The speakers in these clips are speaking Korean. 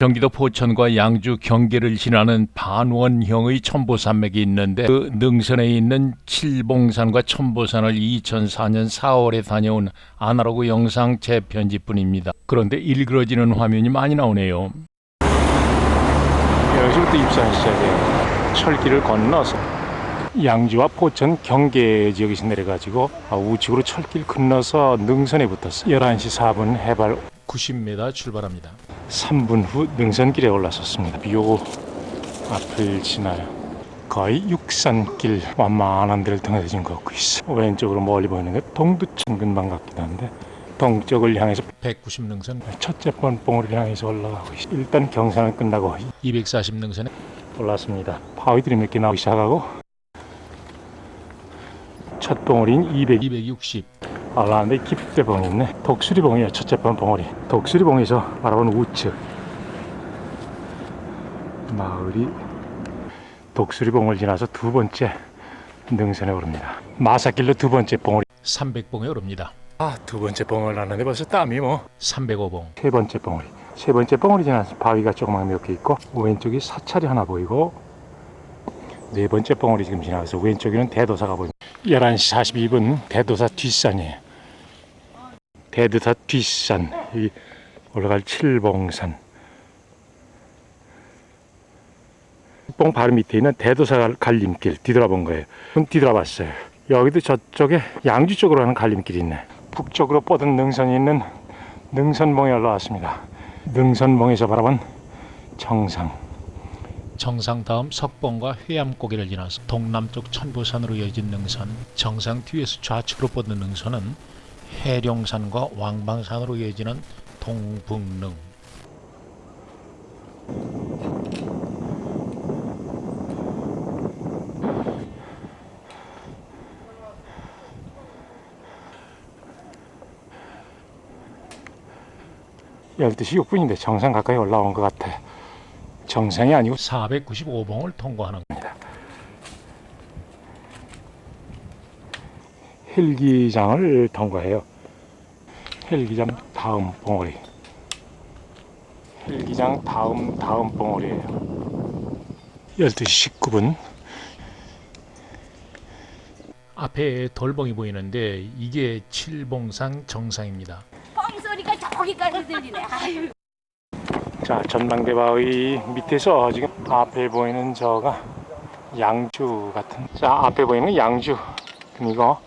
경기도 포천과 양주 경계를 지나는 반원형의 첨보산맥이 있는데 그 능선에 있는 칠봉산과 첨보산을 2004년 4월에 다녀온 아날로그 영상 재편집뿐입니다. 그런데 일그러지는 화면이 많이 나오네요. 여기서부터 입산 시작해요. 철길을 건너서 양주와 포천 경계 지역에서 내려가지고 아, 우측으로 철길 건너서 능선에 붙었어. 11시 4분 해발 90m 출발합니다. 3분 후 능선길에 올라섰습니다. 요 앞을 지나요. 거의 육산길 완만한 데를 통해서 지금 걷고 있어. 왼쪽으로 멀리 보이는 게 동두천 근방 같기도 한데 동쪽을 향해서 190 능선, 첫째 번 봉우리를 향해서 올라가고 있어. 일단 경사는 끝나고 240 능선에 올랐습니다. 바위들이 몇 개 나오기 시작하고 첫 봉우리인 200 260, 올라왔는데 깊게 봉이 있네. 독수리 봉이에요. 첫째 번 봉우리. 독수리 봉에서 바라보는 우측 마을이 독수리 봉을 지나서 두 번째 능선에 오릅니다. 마사길로 두 번째 봉우리. 300봉에 오릅니다. 아, 두 번째 봉을 하는데 벌써 땀이 뭐. 305봉, 세 번째 봉우리. 세 번째 봉우리 지나서 바위가 조그만 몇개 있고 왼쪽이 사찰이 하나 보이고 네 번째 봉우리 지금 지나가서 왼쪽에는 대도사가 보입니다. 11시 42분 대도사 뒷산이에요. 대도사 뒷산 여기 올라갈 칠봉산 봉 바로 밑에 있는 대도사 갈림길 뒤돌아본 거예요. 그럼 뒤돌아봤어요. 여기도 저쪽에 양주 쪽으로 가는 갈림길이 있네. 북쪽으로 뻗은 능선이 있는 능선봉에 올라왔습니다. 능선봉에서 바라본 정상. 정상 다음 석봉과 회암고개를 지나서 동남쪽 천보산으로 이어진 능선, 정상 뒤에서 좌측으로 뻗는 능선은 해룡산과 왕방산으로 이어지는 동북릉. 열두 시 6분인데 정상 가까이 올라온 것 같아. 정상이 아니고 495봉을 통과하는 헬기장을 통과해요. 헬기장 다음 봉우리. 헬기장 다음 다음 봉우리예요. 12시 19분 앞에 돌봉이 보이는데 이게 칠봉산 정상입니다. 뻥 소리가 저기까지 들리네. 아유. 자 전망대 바위 밑에서 지금 앞에 보이는 저가 양주 같은 자 앞에 보이는 양주. 이거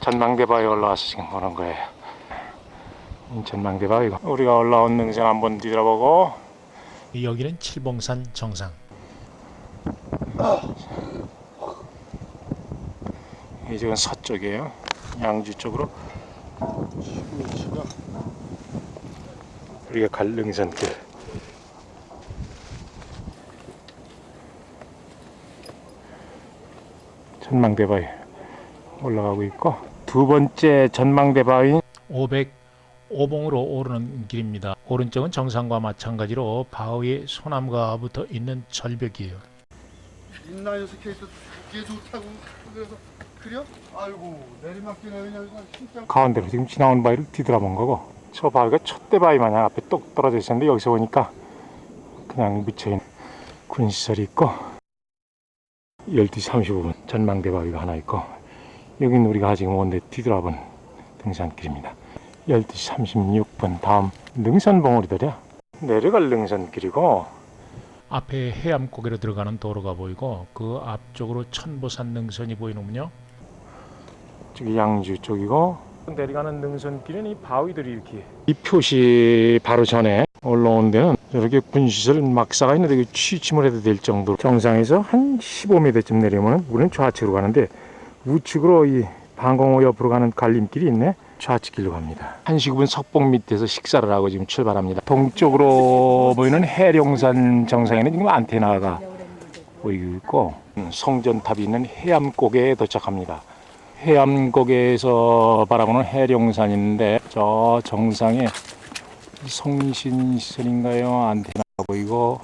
전망대 바위 올라와서 지금 보는 거예요. 이 전망대 바위고 우리가 올라온 능선 한번 뒤돌아보고. 여기는 칠봉산 정상. 이쪽은 서쪽이에요. 양주 쪽으로. 우리가 갈 능선길 전망대 바위 올라가고 있고 두 번째 전망대 바위 505봉으로 오르는 길입니다. 오른쪽은 정상과 마찬가지로 바위에 소나무가 붙어 있는 절벽이에요. 인라인 스케이트 그게 좋다고 그래서 그려? 아이고 내리막길에 그냥 진짜 가운데로 지금 지나온 바위를 뒤돌아본 거고 저 바위가 촛대 바위 마냥 앞에 똑 떨어져 있었는데 여기서 보니까 그냥 묻혀있는 군 시설이 있고 12시 35분 전망대 바위가 하나 있고 여기는 우리가 지금 온데 뒤돌아본 등산길입니다 12시 36분 다음 능선봉우리들이야 내려갈 능선길이고 앞에 해암 고개로 들어가는 도로가 보이고 그 앞쪽으로 천보산 능선이 보이는군요. 저기 양주 쪽이고 내려가는 능선길은 이 바위들이 이렇게 이 표시 바로 전에 올라온 데는 저렇게 군시설 막사가 있는데 취침을 해도 될 정도로 정상에서 한 15m쯤 내려오면 우리는 좌측으로 가는데 우측으로 이 방공호 옆으로 가는 갈림길이 있네. 좌측길로 갑니다. 1시 9분 석봉 밑에서 식사를 하고 지금 출발합니다. 동쪽으로 보이는 해룡산 정상에는 지금 안테나가 보이고 있고 음, 성전탑이 있는 해암고개에 도착합니다. 해암고개에서 바라보는 해룡산인데 저 정상에 성신시설인가요? 안테나가 보이고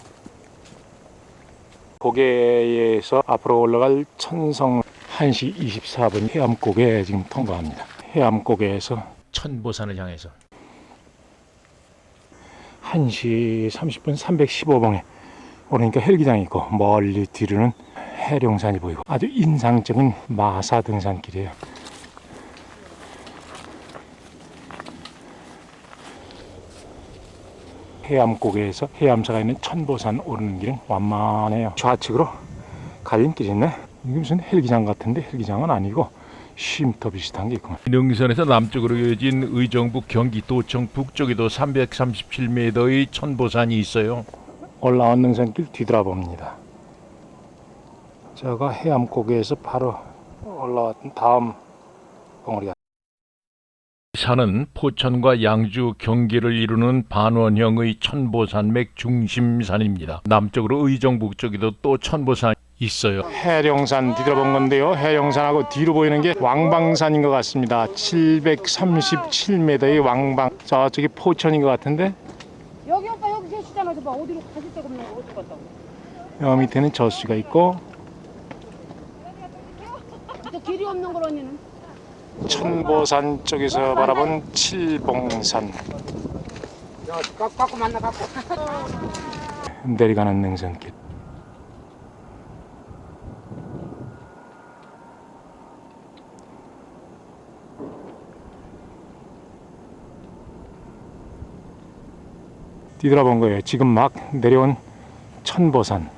고개에서 앞으로 올라갈 천성 1시 24분 해암고개 지금 통과합니다. 해암고개에서 천보산을 향해서 1시 30분 315봉에 오르니까 헬기장이 있고 멀리 뒤로는 해룡산이 보이고 아주 인상적인 마사 등산길이에요. 해암고개에서 해암사가 있는 천보산 오르는 길은 완만해요. 좌측으로 갈림길이 있네. 이게 무슨 헬기장 같은데 헬기장은 아니고 쉼터 비슷한 게 있구만. 능선에서 남쪽으로 이어진 의정부 경기도청 북쪽에도 337m의 천보산이 있어요. 올라온 능선길 뒤돌아봅니다. 저가 해암고개에서 바로 올라왔던 다음 벙어리가 산은 포천과 양주 경계를 이루는 반원형의 천보산맥 중심산입니다. 남쪽으로 의정부 쪽에도 또 천보산이 있어요. 해룡산 뒤돌아본 건데요. 해룡산하고 뒤로 보이는 게 왕방산인 것 같습니다. 737m의 왕방. 저쪽이 포천인 것 같은데 여기 오빠 여기 계시잖아. 저봐 어디로 가실 데가 없네. 어디 갔다고? 여 밑에는 저수가 있고 또 길이 없는 걸 언니는. 천보산 쪽에서 바라본 칠봉산. 내려가는 능선길. 뒤돌아본 거예요. 지금 막 내려온 천보산.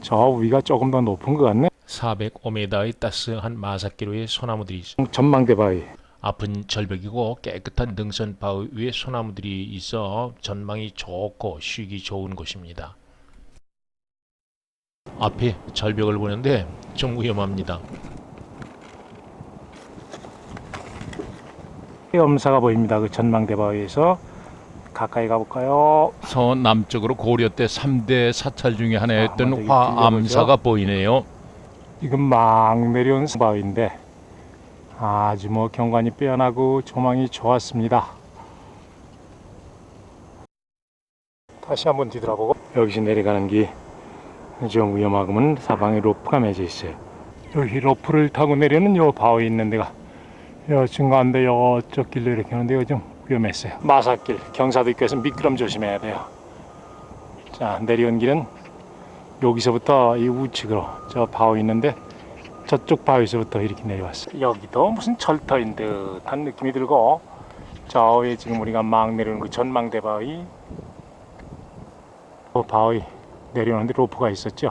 저 위가 조금 더 높은 것 같네. 405m의 따스한 마삭기로의 소나무들이. 전망대 바위. 앞은 절벽이고 깨끗한 능선 바위 위에 소나무들이 있어 전망이 좋고 쉬기 좋은 곳입니다. 앞에 절벽을 보는데 좀 위험합니다. 헤엄사가 보입니다. 그 전망대 바위에서 가까이 가볼까요? 서남쪽으로 고려 때 3대 사찰 중에 아, 하나였던 이게 화암사가 보이네요. 지금 막 내려온 바위인데 아주 뭐 경관이 빼어나고 조망이 좋았습니다. 다시 한번 뒤돌아보고 여기서 내려가는 길 좀 위험하고는 사방에 로프가 맺어 있어요. 여기 로프를 타고 내려는 요 바위 있는 데가 요 중간데 요쪽 길로 이렇게 하는데 요좀 위험했어요. 마사길 경사도 있고 해서 미끄럼 조심해야 돼요. 자 내려온 길은 여기서부터 이 우측으로 저 바위 있는데 저쪽 바위에서부터 이렇게 내려왔어요. 여기도 무슨 절터인 듯한 느낌이 들고 저 위에 지금 우리가 막 내려오는 그 전망대 바위 그 바위 내려오는데 로프가 있었죠.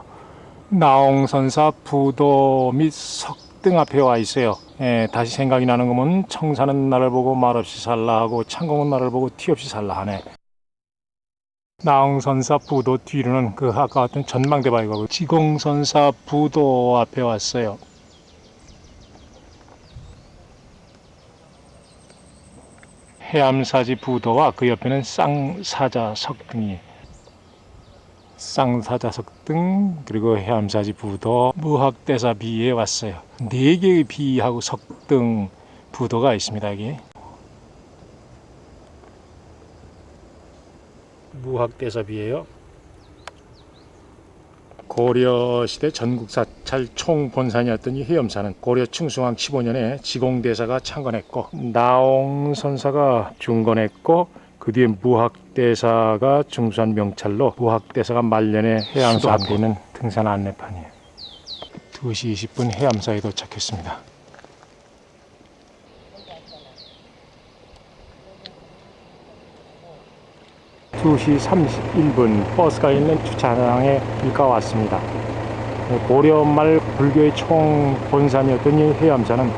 나홍선사 부도 및 석등 앞에 와 있어요. 예, 다시 생각이 나는 거면 청사는 나를 보고 말없이 살라 하고 창공은 나를 보고 티 없이 살라 하네. 나홍선사 부도 뒤로는 그 아까 왔던 전망대 바위가 지공선사 부도 앞에 왔어요. 해암사지 부도와 그 옆에는 쌍사자 석 등이 쌍사자 석 등 그리고 해암사지 부도 무학대사 비에 왔어요. 네 개의 비하고 석등 부도가 있습니다 여기. 무학대사비예요. 고려 시대 전국 사찰 총본산이었던 이 해엄사는 고려 충성왕 15년에 지공대사가 창건했고 나홍선사가 중건했고 그 뒤에 무학대사가 중수한 명찰로 무학대사가 말년에 해암사 앞에 있는 등산 안내판이에요. 2시 20분 해암사에 도착했습니다. 두시 31분 버스가 있는 주차장에 일가 왔습니다. 고려 말 불교의 총 본산이었던 이 해암사는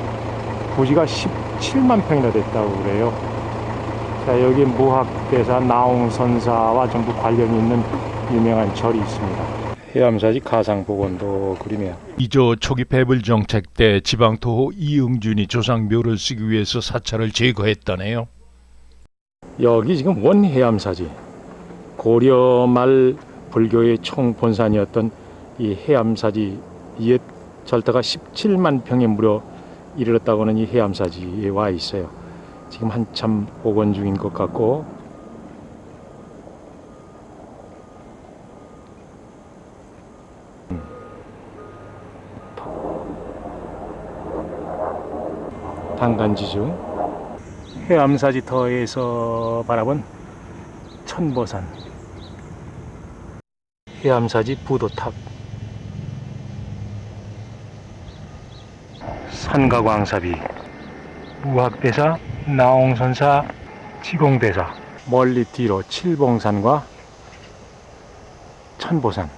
부지가 17만 평이나 됐다고 그래요. 자, 여기 무학대사 나홍선사와 전부 관련이 있는 유명한 절이 있습니다. 해암사지 가상복원도 그림이에요. 이조 초기 배불 정책 때 지방토호 이응준이 조상묘를 쓰기 위해서 사찰을 제거했다네요. 여기 지금 원해암사지 고려 말 불교의 총 본산이었던 이 해암사지 옛 절대가 17만 평에 무려 이르렀다고 하는 이 해암사지에 와 있어요. 지금 한참 복원 중인 것 같고 음. 당간지중 해암사지터에서 바라본 천보산 해암사지 부도탑. 산가광사비. 우학대사 나홍선사 지공대사. 멀리 뒤로 칠봉산과 천보산